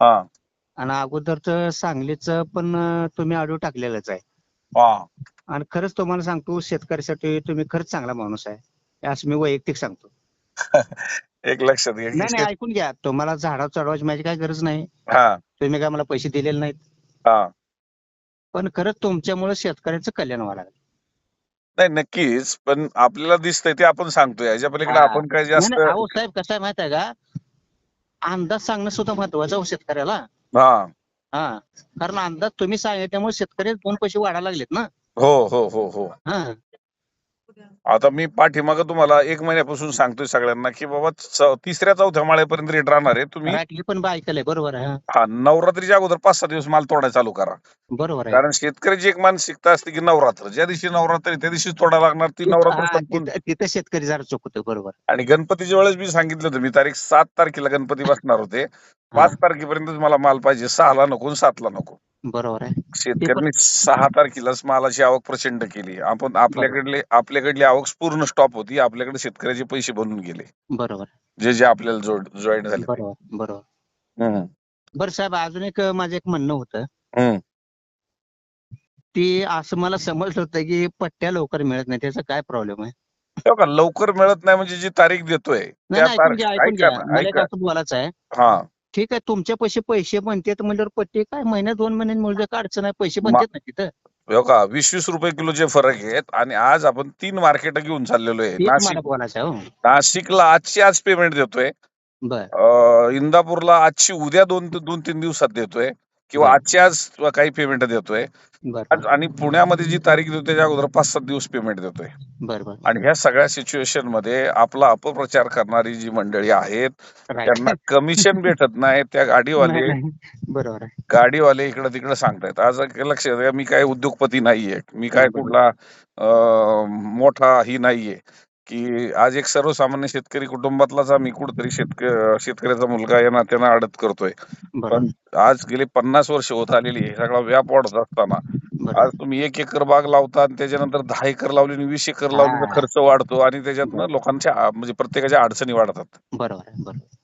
हा. आणि अगोदरचं सांगलीचं पण तुम्ही ऑडिओ टाकलेलंच आहे. हा. आणि खरंच तुम्हाला सांगतो शेतकऱ्यासाठी तुम्ही खरंच चांगला माणूस आहे. असं मी वैयक्तिक सांगतो. एक लक्षात घ्या. नाही नाही ऐकून घ्या. तुम्हाला झाडा चढवायची माझी काही गरज नाही. हा. तुम्ही काय मला पैसे दिलेले नाहीत. हा. पण खरंच तुमच्यामुळे शेतकऱ्याचं कल्याण व्हायला लागलं. नाही नक्कीच. पण आपल्याला दिसतंय ते आपण सांगतोय. याच्या पलीकडे हा. आपण काय नाही जास्त नाही, अहो साहेब कसं आहे माहीत आहे का? अंदाज सांगणं सुद्धा महत्वाचं हो शेतकऱ्याला. हा. हा. कारण अंदाज तुम्ही सांगितल्यामुळे शेतकरी दोन पैसे वाढायला लागलेत ना. हो हो हो हो. हा. आता मी पाठीमागं तुम्हाला एक महिन्यापासून सांगतोय सगळ्यांना की बाबा च- तिसऱ्या चौथ्या माळ्यापर्यंत रेट राहणार आहे. तुम्ही राखली पण बा ऐकलंय बरोबर आहे हा. हा नवरात्रीच्या अगोदर पाच सहा दिवस माल तोडायला चालू करा. बरोबर आहे. कारण शेतकऱ्याची एक मानसिकता असते की नवरात्र ज्या दिवशी नवरात्र आहे, त्या दिवशी तोडा लागणार ती नवरात्र हा, संपून. तिथं तिथं शेतकरी जरा चुकतोय बरोबर. आणि गणपतीच्या वेळेस मी सांगितलं होतं मी तारीख सात तारखेला गणपती बसणार होते. पाच तारखेपर्यंत मला माल पाहिजे. सहाला नको सातला नको. बरोबर आहे. शेतकऱ्यांनी सहा तारखेलाच मालाची आवक प्रचंड केली. आपण आपल्याकडले आपल्याकडली आवक पूर्ण स्टॉप होती. आपल्याकडे शेतकऱ्याचे पैसे बनून गेले. बरोबर जे जे आपल्याला जोड जॉईन झाले. बरोबर बरोबर. हम्म. बरं साहेब अजून एक माझं एक म्हणणं होतं. की असं मला समजलं होतं की पट्ट्या लवकर मिळत नाही त्याचा काय प्रॉब्लेम आहे? तेव्हा का? लवकर मिळत नाही म्हणजे जी तारीख देतोय त्या तारीख बोलायचं आहे. हा. ठीक आहे तुमच्या पैसे पैसे म्हणतात म्हणजे पट्टी काय? महिन्यात दोन महिन्यात मिळू काय अडचण आहे? पैसे मा- बनतात ना तिथं. तेव्हा का वीस वीस रुपये किलोचे फरक आहेत आणि आज आपण तीन मार्केट घेऊन चाललेलो आहे. तेच नाशिक मला बोलायचं आहे हो. नाशिकला आजची आज पेमेंट देतोय. बर. अं, इंदापूरला आजची उद्या दोन दोन तीन दिवसात देतोय. किंवा बर. आजची आज काही पेमेंट देतोय बर आणि पुण्यामध्ये जी तारीख देतोय त्याच्या अगोदर पाच सात दिवस पेमेंट देतोय बर आणि ह्या सगळ्या सिच्युएशनमध्ये आपला अपप्रचार करणारी जी मंडळी आहेत. त्यांना कमिशन भेटत नाही त्या गाडीवाले. बरोबर गाडीवाले इकडे तिकडे सांगतायत आज लक्षात घ्या मी काय उद्योगपती नाहीये मी काय. कुठला मोठा ही नाहीये की आज एक सर्वसामान्य शेतकरी कुटुंबातलाच आम्ही कुठतरी शेतक शेतकऱ्याचा मुलगा या नात्यानं अडत करतोय. पण आज गेले पन्नास वर्ष होत आलेली हे सगळा व्याप वाढत असताना. आज तुम्ही एक एकर बाग लावता आणि त्याच्यानंतर दहा एकर लावली आणि वीस एकर लावली. खर्च वाढतो आणि त्याच्यातनं लोकांच्या म्हणजे प्रत्येकाच्या अडचणी वाढतात. बरोबर आहे बरोबर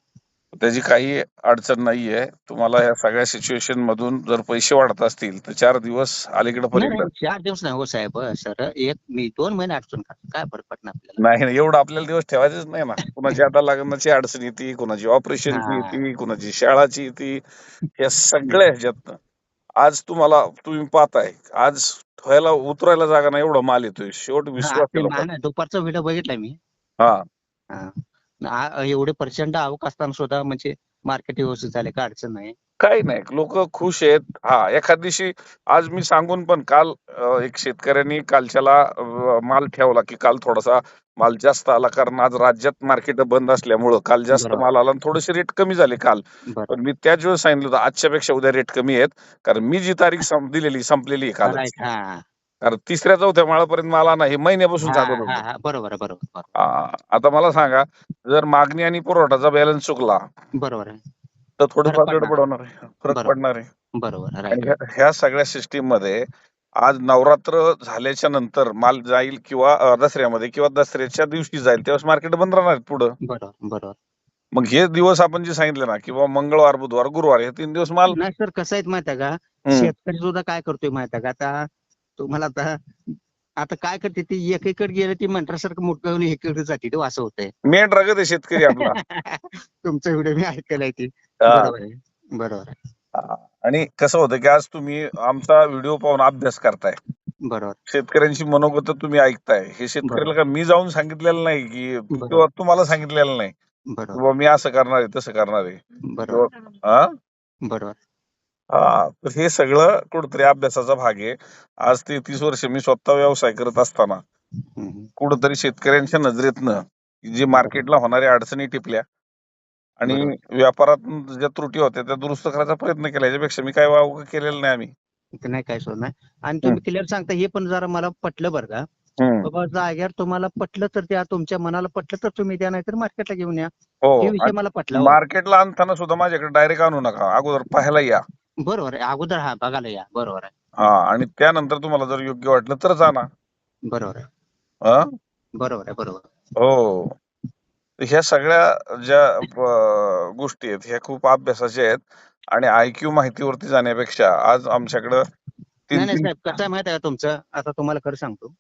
त्याची काही अडचण नाहीये. तुम्हाला या सगळ्या सिच्युएशन मधून जर पैसे वाढत असतील तर चार दिवस अलीकडे नाही पलीकडे. नाही, चार दिवस नाही हो साहेब. सर एक मी दोन महिने अडचण काय फरक पडणार आपल्याला? नाही नाही, एवढं आपल्याला दिवस ठेवायचेच नाही ना. कुणाची आता लग्नाची अडचण येते कुणाची ऑपरेशनची. येते कुणाची शाळाची येते. या सगळ्या ह्याच्यातनं आज तुम्हाला तुम्ही पाहताय आज ठेवायला उतरायला जागा नाही एवढा माल येतोय. शेवट विश्वास आहे आहे. दुपारचा व्हिडिओ बघितलाय मी. हा. एवढे प्रचंड आवक असताना सुद्धा म्हणजे मार्केट व्यवस्थित झाले काय अडचण नाही. काही नाही लोक खुश आहेत. हा एखाद दिवशी आज मी सांगून पण काल एक शेतकऱ्यांनी कालच्याला माल ठेवला की काल थोडासा माल जास्त आला कारण आज राज्यात मार्केट बंद असल्यामुळं काल जास्त. माल आला आणि थोडेसे रेट कमी झाले काल. पण मी त्याच वेळेस सांगितलं होतं आजच्या पेक्षा उद्या रेट कमी आहेत. कारण मी जी तारीख दिलेली संपलेली आहे काल कारण तिसऱ्या चौथ्या माळापर्यंत मला ना हे महिन्यापासून हा, हा, होतो. हा, बरोबर आहे बरोबर बरोबर. आता मला सांगा जर मागणी आणि पुरवठाचा बॅलन्स चुकला बरोबर आहे. तर थोडंफार फरक गडबड होणार आहे. फरक बरोबर. पडणार आहे. बरोबर आणि ह्या ह्या सगळ्या सिस्टीममध्ये आज नवरात्र झाल्याच्यानंतर माल जाईल किंवा अ, दसऱ्यामध्ये किंवा दसऱ्याच्या दिवशी जाईल तेव्हाच मार्केट बंद राहणार पुढं. बरोबर बरोबर. मग हे दिवस आपण जे सांगितले ना किंवा मंगळवार बुधवार गुरुवार हे तीन दिवस माल नाही सर कसं आहे माहिती आहे का? हम्म, शेतकरी सुद्धा काय करतोय माहिती आहे का? आता तुम्हाला आता आता काय करते ती? एकीकडे गेले ती मंत्रासारखं मोठं होऊन एकीकडे जाते ते असं होतंय. मेन रगत आहे शेतकरी आपला. तुमचा व्हिडिओ मी ऐकलाय ती. हा. बरोबर आहे बरोबर आहे. हा. आणि कसं होतं की आज तुम्ही आमचा व्हिडिओ पाहून अभ्यास करताय. बरोबर. शेतकऱ्यांची मनोगत तुम्ही ऐकताय. हे शेतकऱ्याला का मी जाऊन सांगितलेलं नाही की. किंवा तुम्हाला सांगितलेलं नाही. बरोबर. किंवा मी असं करणार आहे तसं करणार आहे. बरोबर. हा? बरोबर. तर हे सगळं कुठतरी अभ्यासाचा भाग आहे. आज ते तीस वर्ष मी स्वतः व्यवसाय करत असताना. कुठंतरी शेतकऱ्यांच्या नजरेतनं जे मार्केटला होणाऱ्या अडचणी टिपल्या आणि. व्यापारात ज्या त्रुटी होत्या त्या दुरुस्त करायचा प्रयत्न केला. याच्यापेक्षा मी काय वाव केलेलं नाही आम्ही. नाही काय सोड नाही. आणि तुम्ही क्लिअर सांगता हे पण जरा मला पटलं बरं का. बाबा जाग्यावर तुम्हाला पटलं तर द्या तुमच्या मनाला पटलं तर तुम्ही द्या नाहीतर मार्केटला घेऊन या. हो. विषय मला पटला हो. मार्केटला आणताना सुद्धा माझ्याकडे डायरेक्ट आणू नका. अगोदर पाहायला या. बरोबर आहे. अगोदर हा बघायला या. बरोबर आहे. हा आणि त्यानंतर तुम्हाला जर योग्य वाटलं तर जाना बरोबर आहे. हा? बरोबर आहे बरोबर. हो. ह्या सगळ्या ज्या अ, गोष्टी आहेत ह्या खूप अभ्यासाच्या आहेत. आणि आयक्यू माहितीवरती जाण्यापेक्षा आज आमच्याकडं तीन नाही नाही तीन साहेब कसं आहे माहिती आहे का तुमचं? आता तुम्हाला खरं सांगतो.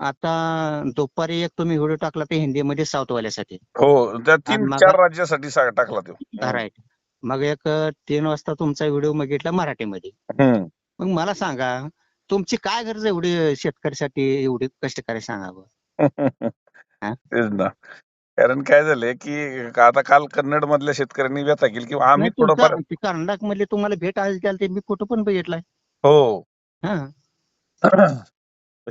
आता दुपारी एक तुम्ही व्हिडिओ टाकला ते हिंदीमध्ये साऊथ वाल्यासाठी हो त्या तीन मग- चार राज्यासाठी सा- टाकला तो. राईट मग एक तीन वाजता तुमचा व्हिडिओ बघितला मराठीमध्ये. मग मला सांगा तुमची काय गरज आहे एवढी शेतकऱ्यासाठी एवढी कष्ट करायला सांगावं हा? तेच ना. कारण काय झालंय की आता काल कन्नड मधल्या शेतकऱ्यांनी व्यथा केली की आम्ही थोडंफार कर्नाटक मधले तुम्हाला भेट आली त्याला ते मी फोटो पण बघितलाय. हो. हा.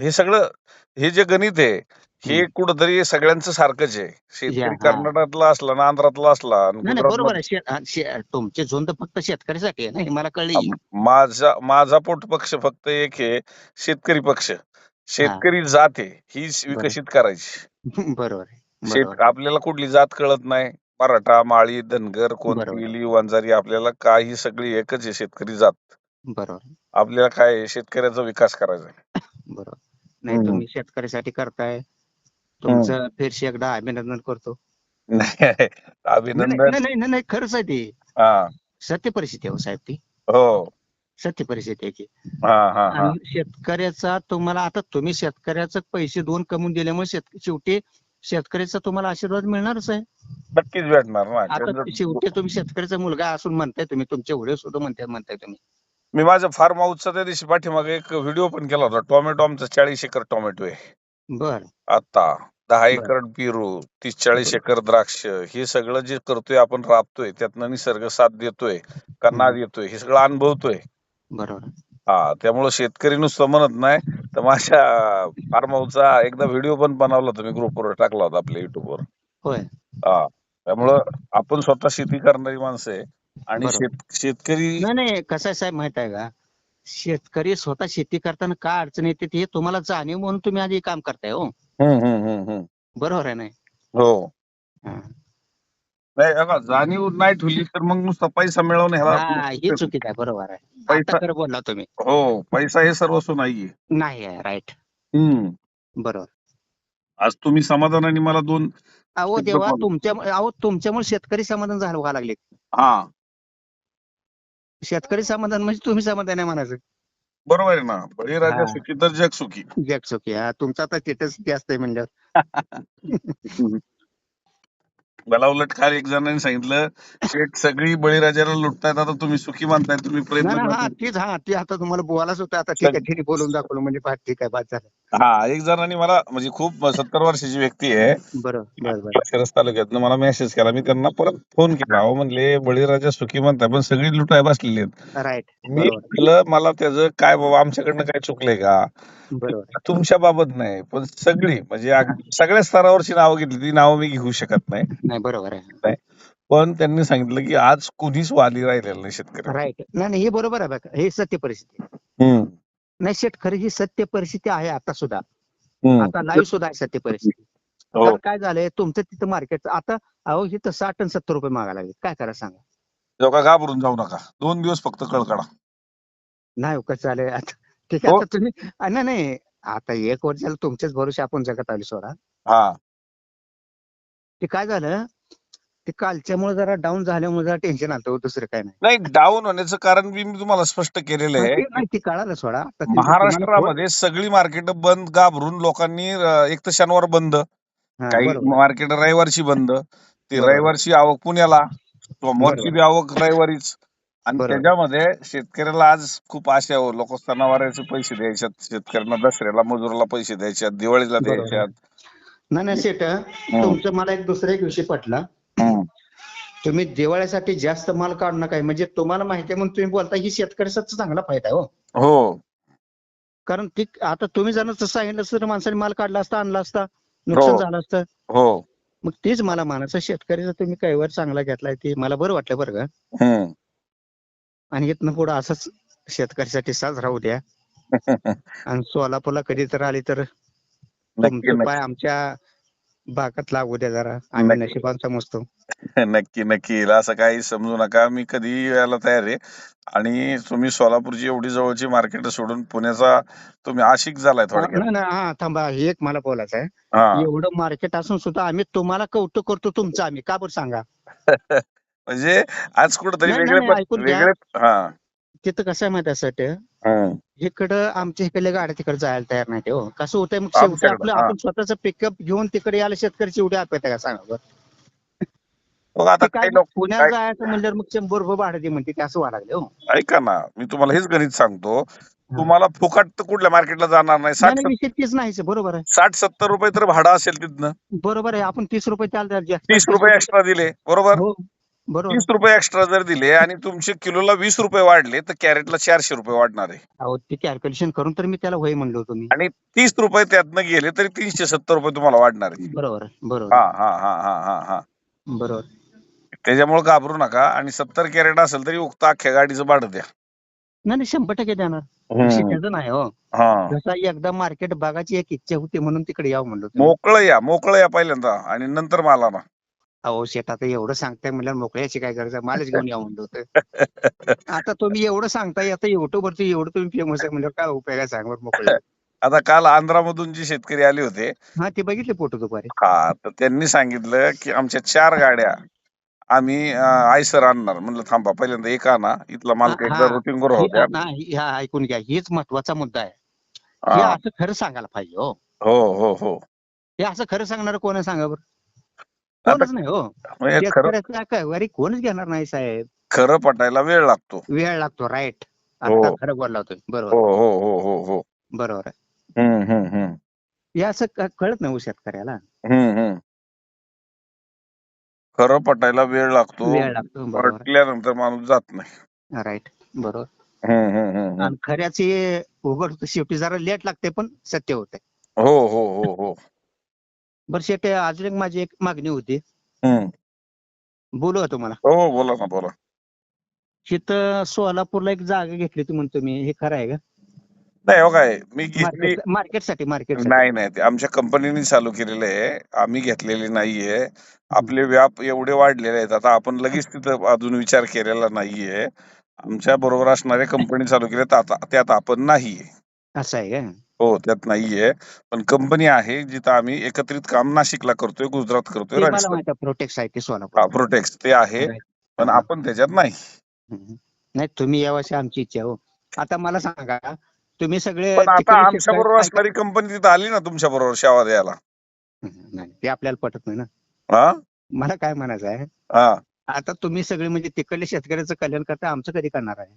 हे सगळं हे जे गणित आहे हे. कुठंतरी सगळ्यांचं सारखंच आहे. शेतकरी हा. कर्नाटकातला असला ना आंध्रातला असला आणि नाही नाही बरोबर गुजरातमधला- आहे. शे- हा, शे- तुमचे झोन तर फक्त शेतकऱ्यासाठी आहे ना हे मला कळलं माझा माझा पोट पक्ष फक्त एक आहे शेतकरी पक्ष. शेतकरी जात आहे ही विकसित करायची. बरोबर आहे शेत बरोबर आपल्याला कुठली जात कळत नाही. मराठा माळी धनगर बरोबर. कोणती वंजारी आपल्याला काही सगळी एकच आहे शेतकरी जात. बरोबर आपल्याला काय आहे, शेतकऱ्याचा विकास करायचा आहे. बरोबर. नाही हम्म. तुम्ही शेतकऱ्यासाठी करताय. तुमचं फिरशी एकदा अभिनंदन करतो. नाही अभिनंदन नाही नाही नाही, खरंच आहे ती. हा. सत्य परिस्थिती आहे हो साहेब ती. हो. सत्य परिस्थिती आहे की हा हा हा. आणि शेतकऱ्याचा तुम्हाला आता तुम्ही शेतकऱ्याचं पैसे दोन कमवून दिल्यामुळे शेत शेवटी शेतकऱ्याचा तुम्हाला आशीर्वाद मिळणारच आहे. नक्कीच भेटणार ना. आता त्याचं- शेवटी तुम्ही शेतकऱ्याचा मुलगा असून म्हणताय तुम्ही तुमचे व्हिडिओ सुद्धा म्हणताय म्हणताय तुम्ही. मी माझ्या फार्म हाऊसचा त्या दिवशी पाठीमागे एक व्हिडिओ पण केला होता. टोमॅटो आमचा चाळीस एकर टोमॅटो आहे. बर. आता दहा बरं. एकर पेरू तीस चाळीस एकर द्राक्ष हे सगळं जे करतोय आपण राबतोय त्यातनं निसर्ग साथ देतोय का नाद येतोय हे सगळं अनुभवतोय. बरोबर. हा त्यामुळे शेतकरी नुसतं म्हणत नाही तर माझ्या फार्म हाऊसचा एकदा व्हिडिओ पण बनवला होता मी ग्रुपवर टाकला होता आपल्या युट्यूबवर होय. हा त्यामुळं आपण स्वतः शेती करणारी माणसं आहे आणि बरोबर. शेत शेतकरी नाही नाही कसं आहे साहेब माहीत आहे का? शेतकरी स्वतः शेती करताना काय अडचण येते ते तुम्हाला जाणीव म्हणून तुम्ही आधी काम करताय हो. हम्म हम्म हम्म हम्म. बरोबर आहे नाही हो. हा. नाही बघा, जाणीव नाही ठेवली तर मग नुसता पैसा मिळवणे हा, ह्याला हे चुकीचं आहे बरोबर आहे. पैसा- खरं बोलला तुम्ही. हो पैसा हे सर्वस्व नाहीये. नाही आहे राईट हम्म. बरोबर. आज तुम्ही समाधानाने मला दोन अहो शब्द देवा बोला. तुमच्या अहो तुमच्यामुळे शेतकरी समाधान झालं व्हायला लागले. हा. शेतकरी समाधान म्हणजे तुम्ही समाधान आहे म्हणायचं. बरोबर आहे ना. बळीराजा हा. सुखी तर जग सुखी जग सुखी हा तुमचा आता स्टेटस जास्त आहे म्हणल्यावर. मला उलट काल एक जणांनी सांगितलं शेठ सगळी बळीराजाला लुटतायत आता तुम्ही सुखी मानताय तुम्ही प्रयत्न हा. तीच हा ती आता तुम्हाला बोलायच होतं आता ठीक आहे तिने बोलून दाखवलं म्हणजे बा, ठीक आहे बाद झालं. हा एक जणांनी मला म्हणजे खूप सत्तर वर्षाची व्यक्ती आहे. बरं बरं बरं. शिरस तालुक्यातनं मला मेसेज केला मी त्यांना परत फोन केला. अहो म्हणले बळीराजा सुखी म्हणताय पण सगळी लुटाय बसलेली आहेत. राईट मी बरोबर. म्हटलं मला त्याचं काय बाबा आमच्याकडनं काय चुकलंय का? बरोबर. तुमच्या बाबत नाही पण सगळी म्हणजे अगदी सगळ्या स्तरावरची नावं घेतली ती नावं मी घेऊ शकत नाही. नाही बरोबर आहे. पण त्यांनी सांगितलं की आज कुणीच वाली राहिलेलं नाही शेतकरी राईट. नाही नाही हे बरोबर आहे बघा. हे सत्य परिस्थिती आहे. हम्म, नाही शेतकरी ही सत्य परिस्थिती आहे आता सुद्धा. हम्म. आता लाईव्ह सुद्धा आहे सत्य परिस्थिती. हो. कारण काय झालंय? तुमचं तिथं मार्केट आता अहो इथं साठ आणि सत्तर रुपये मागा लागले काय करा सांगा? तेव्हा का घाबरून जाऊ नका. दोन दिवस फक्त कळ काढा नाही हो, कसं झालंय आता ठीक हो. आहे आता तुम्ही आ, नाही नाही. आता एक वर्ष झालं तुमच्याच भरोसे आपण जगत आलो सोडा. हा. ते काय झालं? ते कालच्यामुळे जरा डाऊन झाल्यामुळे जरा टेन्शन आलं हो, दुसरं काय नाही नाही डाऊन होण्याचं कारण बी मी तुम्हाला स्पष्ट केलेलं आहे ते नाही ते कळालं सोडा आता ते तुम्हाला महाराष्ट्रामध्ये सगळी मार्केट बंद घाबरून लोकांनी अं, एक तर शनिवार बंद हा, काही बरोबर. मार्केट रविवारची बंद ती बरोबर. रविवारची आवक पुण्याला सोमवारची बरोबर. बी आवक रविवारीच आणि बरोबर. त्याच्यामध्ये शेतकऱ्याला आज खूप आशा हो लोक सणावाराचे पैसे द्यायच्यात शेतकऱ्यांना दसऱ्याला मजुराला पैसे द्यायच्यात दिवाळीला बरोबर. द्यायच्यात नाही नाही शेट तुमचं मला एक दुसरा एक विषय पटला. तुम्ही दिवाळीसाठी जास्त माल काढू नका. म्हणजे तुम्हाला माहिती आहे म्हणून तुम्ही बोलता ही शेतकऱ्याचा चांगला फायदा आहे हो. हो. कारण ती आता तुम्ही जर नसतं सांगितलं असतं तर माणसाने माल काढला असता आणला असता नुकसान हो. झालं असतं. हो. मग तेच मला म्हणायचं शेतकऱ्याचा तुम्ही कैवार चांगला घेतलाय ते मला बरं वाटलं बरं का. आणि इथनं पुढे असंच शेतकऱ्यासाठी साजरा होऊ द्या. आणि सोलापूरला कधी तर आली तर पाय आमच्या भागात लागू द्या जरा. आम्ही नक्की. नशिबान समजतो. नक्की नक्की. नक्की असं काही समजू नका. मी कधी यायला तयार आहे. आणि तुम्ही सोलापूरची एवढी जवळची मार्केट सोडून पुण्याचा तुम्ही आशिक झालाय थोडक्यात. नाही नाही. हा थांबा. हे एक मला बोलायचं आहे. हा. एवढं मार्केट असून सुद्धा आम्ही तुम्हाला कौतुक करतो तुमचं आम्ही. का बरं सांगा? म्हणजे आज कुठेतरी नाही, नाही, वेगळे नाही, पण ऐकून घ्या. वेगळे हा. तिथं कसं आहे माहिती सट. इकडं आमच्या इकडल्या गाड्या तिकडे जायला तयार नाही हो. कसं होतंय मग शेवटी आपलं. आपण स्वतःच पिकअप घेऊन तिकडे यायला शेतकऱ्याची एवढी अपेक्षा का सांगा पुण्यात जायचं म्हणल्यावर मग शंभर रुपये भाडं दे म्हणते असं हो. ऐका ना मी तुम्हाला हेच गणित सांगतो. तुम्हाला फुकट तर कुठल्या मार्केटला जाणार नाही? साठ नाही, नाही, बरोबर आहे. साठ सत्तर रुपये तर भाडं असेल तिथनं. बरोबर आहे आपण तीस रुपये चालतात तीस रुपये एक्स्ट्रा दिले बरोबर? हो. बरोबर. तीस रुपये एक्स्ट्रा जर दिले आणि तुमचे किलोला वीस रुपये वाढले तर कॅरेटला चारशे रुपये वाढणार आहे. अहो ते कॅल्क्युलेशन करून तर मी त्याला होय म्हणलो होतो मी. आणि तीस रुपये त्यातनं गेले तरी तीनशे सत्तर रुपये तुम्हाला वाढणार आहे. बरोबर बरोबर. हा हा हा हा हा हा. बरोबर. त्याच्यामुळे घाबरू नका आणि सत्तर कॅरेट असेल तरी उक्त अख्ख्या गाडीचं भाडं द्या. नाही नाही शंभर टक्के देणार. विषय त्याचं नाही हो. हा. जसा एकदा मार्केट बघायची एक इच्छा होती म्हणून तिकडे यावं म्हणलो होतो. मोकळं या मोकळं या पहिल्यांदा आणि नंतर मला ना. अहो शेट आता एवढं सांगताय म्हणल्यावर मोकळ्याची काय गरज आहे? मालच घेऊन यावं म्हणलं होतं. आता तुम्ही एवढं सांगताय आता युट्यूब वरती एवढं तुम्ही फेमस आहे म्हणल्यावर काय उपयोग आहे सांग बरं मोकळे आता काल आंध्रामधून जे शेतकरी आले होते हा ते बघितले फोटो दुपारी. हा तर त्यांनी सांगितलं की आमच्या चार गाड्या आम्ही आयसर आणणार. म्हणलं थांबा पहिल्यांदा एक आणा. इथला माल एकदा. रुटीन नाही, हा ऐकून घ्या हेच महत्त्वाचा मुद्दा आहे. हे. असं खरं सांगायला पाहिजे हो. हो हो हो. हे असं खरं सांगणार कोण सांगा बरं. कोणच नाही हो. म्हणजे खरं शेतकऱ्याचा कोणच घेणार नाही साहेब. खरं पटायला वेळ लागतो. वेळ लागतो राईट. हो. आता खरं बोलला होतो हो बरोबर. हो हो हो हो बरोबर आहे. हम्म हम्म हम्म. हे असं क- कळत नाही हो शेतकऱ्याला हम्म हम्म. खरं पटायला वेळ लागतो. वेळ लागतो बरोबर. पटल्यानंतर माणूस जात नाही. राईट बरोबर. हम्म हम्म हम्म हम्म. आणि खऱ्याचे उघड शेवटी जरा लेट लागते पण सत्य होते हो हो हो हो. बरं शेटे अजून एक माझी एक मागणी होती. हम्म. बोलू का तुम्हाला? हो बोला ना बोला. तिथं सोलापूरला एक जागा घेतली होती म्हणतो मी हे खरं आहे का? नाही हो काय? मी घेतली. मार्केट मार्केटसाठी मार्केट नाही नाही ते आमच्या कंपनीने चालू केलेलं आहे. आम्ही घेतलेली नाहीये. आपले व्याप एवढे वाढलेले आहेत. आता आपण लगेच तिथं अजून विचार केलेला नाहीये. आमच्या बरोबर असणाऱ्या कंपनी चालू केल्या. त्यात त्यात आपण नाहीये. असं आहे का? हो त्यात नाहीये. पण कंपनी आहे जिथं आम्ही एकत्रित काम नाशिकला करतोय गुजरात करतोय ते मला राजस्थान. माहिती आहे ते प्रोटेक्स ते आहे. पण आपण त्याच्यात नाही. नाही तुम्ही यावशी आमची इच्छा आहे, हो. आता मला सांगा तुम्ही सगळे पण आता आमच्या बरोबर असणारी कंपनी तिथं आली ना तुमच्या बरोबर सेवा द्यायला. नाही ते आपल्याला पटत नाही ना. हा? मला काय म्हणायचं आहे हा. आता तुम्ही सगळे म्हणजे तिकडल्या शेतकऱ्याचं कल्याण करता आमचं कधी करणार आहे?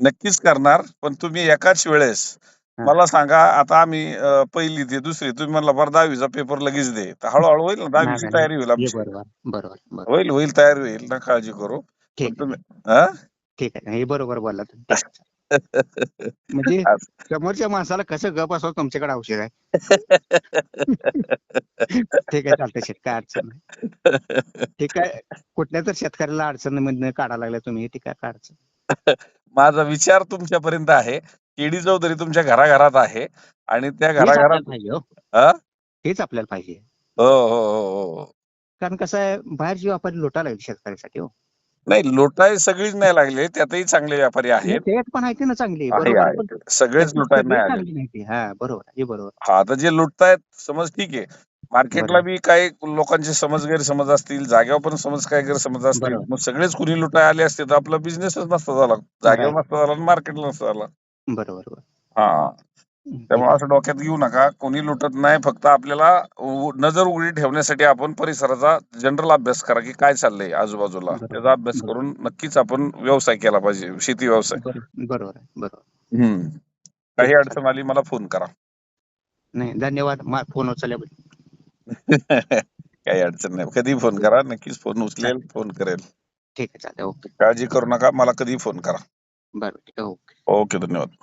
नक्कीच करणार पण तुम्ही एकाच वेळेस. मला सांगा आता आम्ही अं, पहिली ते दुसरी तुम्ही म्हणला बरं दहावीचा पेपर लगेच दे. तर हळूहळू होईल ना दहावीची नाही, तयारी होईल आमची बरोबर बरोबर बरोबर. होईल होईल तयारी होईल. ना काळजी करू. पण ठीक तुम्ही हा? ठीक आहे. हे बरोबर बोलला तुम्ही. म्हणजे समोरच्या माणसाला कसं गप असावं तुमच्याकडे औषध आहे. ठीक आहे चालतंय शेत काय अडचण नाही. ठीक आहे. कुठल्या तर शेतकऱ्याला अडचण काढायला लागल्या तुम्ही. ठीक आहे काय अडचण माझा विचार तुमच्यापर्यंत आहे. केडी चौधरी तुमच्या घराघरात आहे आणि त्या हेच आपल्याला घराघरात पाहिजे हो हा? हेच आपल्याला पाहिजे हो हो हो हो कारण कसं आहे बाहेरची व्यापारी लोटा लागली शेतकऱ्यासाठी हो नाही लोटाय सगळीच नाही लागले त्यातही चांगले व्यापारी आहेत पण आहे ते ना चांगली आहे, बरोबर आहे. पण सगळेच लुटाय सगळी नाही आले चांगली नाही ती. हा बरोबर आहे, हे बरोबर हा आता जे लुटतायत समज ठीक आहे मार्केटला. बी काही लोकांचे समज गैरसमज असतील जागेवर पण समज काय गैरसमज असतील बरोबर. मग सगळेच कुणी लुटाय आले असते तर आपला बिझनेसच नसता झाला जागेवर. नसता झाला आणि मार्केटला नसता झाला बरोबर बरोबर. हा. त्यामुळे असं डोक्यात घेऊ नका. कोणी लुटत नाही फक्त आपल्याला उ- नजर उघडी ठेवण्यासाठी आपण परिसराचा जनरल अभ्यास करा की काय चाललंय आजूबाजूला. बरोबर. त्याचा अभ्यास बरोबर. करून नक्कीच आपण व्यवसाय केला पाहिजे शेती व्यवसाय. बरोबर बरोबर आहे, बरोबर. हम्म. काही अडचण आली मला फोन करा. नाही धन्यवाद. मा- फोन उचलल्याबद्दल. काही अडचण नाही. कधी फोन करा नक्कीच फोन उचलेल फोन करेल. ठीक आहे चालेल. ओके. काळजी करू नका मला कधी फोन करा. बरं ठीक आहे ओके. ओके धन्यवाद